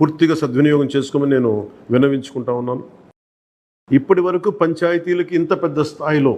పూర్తిగా సద్వినియోగం చేసుకోమని నేను విన్నవించుకుంటా ఉన్నాను. ఇప్పటి వరకు పంచాయతీలకు ఇంత పెద్ద స్థాయిలో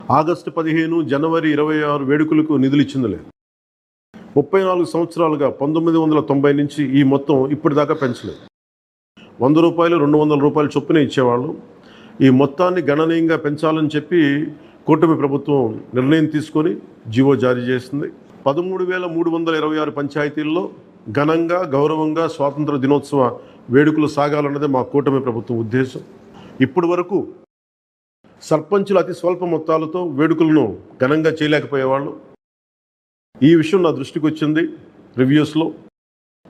ఆగస్టు పదిహేను జనవరి ఇరవై ఆరు వేడుకలకు నిధులు ఇచ్చిందిలే ముప్పై నాలుగు సంవత్సరాలుగా పంతొమ్మిది వందల తొంభై నుంచి ఈ మొత్తం ఇప్పటిదాకా పెంచలేదు. వంద రూపాయలు రెండు వందల రూపాయలు చొప్పున ఇచ్చేవాళ్ళు. ఈ మొత్తాన్ని గణనీయంగా పెంచాలని చెప్పి కూటమి ప్రభుత్వం నిర్ణయం తీసుకొని జీవో జారీ చేసింది. పదమూడు వేల మూడు వందల ఇరవై ఆరు పంచాయతీల్లో ఘనంగా గౌరవంగా స్వాతంత్ర దినోత్సవ వేడుకలు సాగాలన్నదే మా కూటమి ప్రభుత్వం ఉద్దేశం. ఇప్పటి వరకు సర్పంచులు అతి స్వల్ప మొత్తాలతో వేడుకలను ఘనంగా చేయలేకపోయేవాళ్ళు. ఈ విషయం నా దృష్టికి వచ్చింది రివ్యూస్లో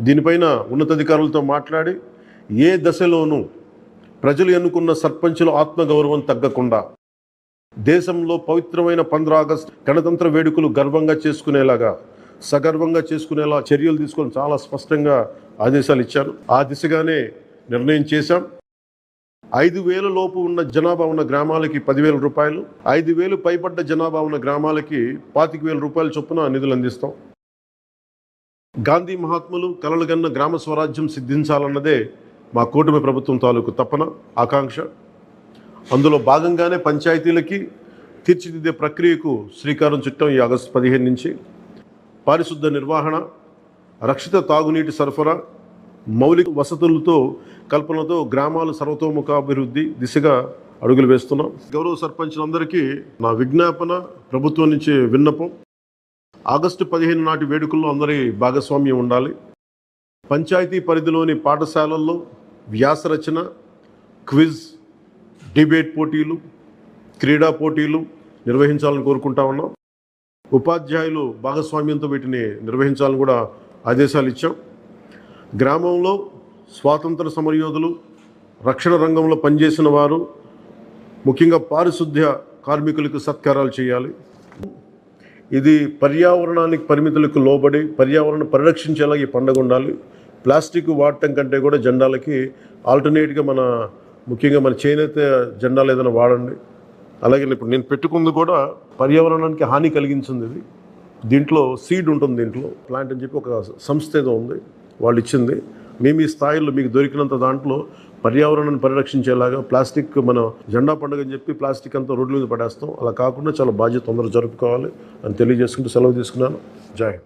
దీనిపైన ఉన్నతాధికారులతో మాట్లాడి ఏ దశలోనూ ప్రజలు ఎన్నుకున్న సర్పంచుల ఆత్మగౌరవం తగ్గకుండా దేశంలో పవిత్రమైన పంద్ర ఆగస్టు గణతంత్ర వేడుకలు గర్వంగా చేసుకునేలాగా సగర్వంగా చేసుకునేలా చర్యలు తీసుకొని చాలా స్పష్టంగా ఆదేశాలు ఇచ్చాను ఆ దిశగానే నిర్ణయం చేశాం. ఐదు వేల లోపు ఉన్న జనాభా ఉన్న గ్రామాలకి పదివేల రూపాయలు ఐదు వేలు పైబడ్డ జనాభా ఉన్న గ్రామాలకి పాతిక వేల రూపాయల చొప్పున నిధులు అందిస్తాం. గాంధీ మహాత్ములు కలలుగన్న గ్రామ స్వరాజ్యం సిద్ధించాలన్నదే మా కూటమి ప్రభుత్వం తాలూకు తపన ఆకాంక్ష. అందులో భాగంగానే పంచాయతీలకి తీర్చిదిద్దే ప్రక్రియకు శ్రీకారం చుట్టం ఈ ఆగస్టు పదిహేను నుంచి. పారిశుద్ధ నిర్వహణ రక్షిత తాగునీటి సరఫరా మౌలిక వసతులతో కల్పనతో గ్రామాల సర్వతోముఖాభివృద్ధి దిశగా అడుగులు వేస్తున్నాం. గౌరవ సర్పంచులందరికీ నా విజ్ఞాపన ప్రభుత్వం నుంచి విన్నపం. ఆగస్టు పదిహేను నాటి వేడుకల్లో అందరి భాగస్వామ్యం ఉండాలి. పంచాయతీ పరిధిలోని పాఠశాలల్లో వ్యాసరచన క్విజ్ డిబేట్ పోటీలు క్రీడా పోటీలు నిర్వహించాలని కోరుకుంటా ఉన్నాం. ఉపాధ్యాయులు భాగస్వామ్యంతో వీటిని నిర్వహించాలని కూడా ఆదేశాలు ఇచ్చాం. గ్రామంలో స్వాతంత్ర సమరయోధులు రక్షణ రంగంలో పనిచేసిన వారు ముఖ్యంగా పారిశుద్ధ్య కార్మికులకు సత్కారాలు చేయాలి. ఇది పర్యావరణానికి పరిమితులకు లోబడి పర్యావరణ పరిరక్షించేలా ఈ పండుగ ఉండాలి. ప్లాస్టిక్ వాడటం కంటే కూడా జెండాలకి ఆల్టర్నేట్గా మన ముఖ్యంగా మన చేనేత జెండాలు ఏదైనా వాడండి. అలాగే ఇప్పుడు నేను పెట్టుకుంది కూడా పర్యావరణానికి హాని కలిగించింది ఇది. దీంట్లో సీడ్ ఉంటుంది దీంట్లో. ప్లాంట్ అని చెప్పి ఒక సంస్థ ఏదో ఉంది వాళ్ళు ఇచ్చింది. మేము ఈ స్థాయిలో మీకు దొరికినంత దాంట్లో పర్యావరణాన్ని పరిరక్షించేలాగా ప్లాస్టిక్ మన జెండా పండుగ అని చెప్పి ప్లాస్టిక్ అంతా రోడ్ల మీద పడేస్తాం. అలా కాకుండా చాలా బాధ్యత తొందరగా జరుపుకోవాలి అని తెలియజేసుకుంటూ సెలవు తీసుకున్నాను. జాయిన్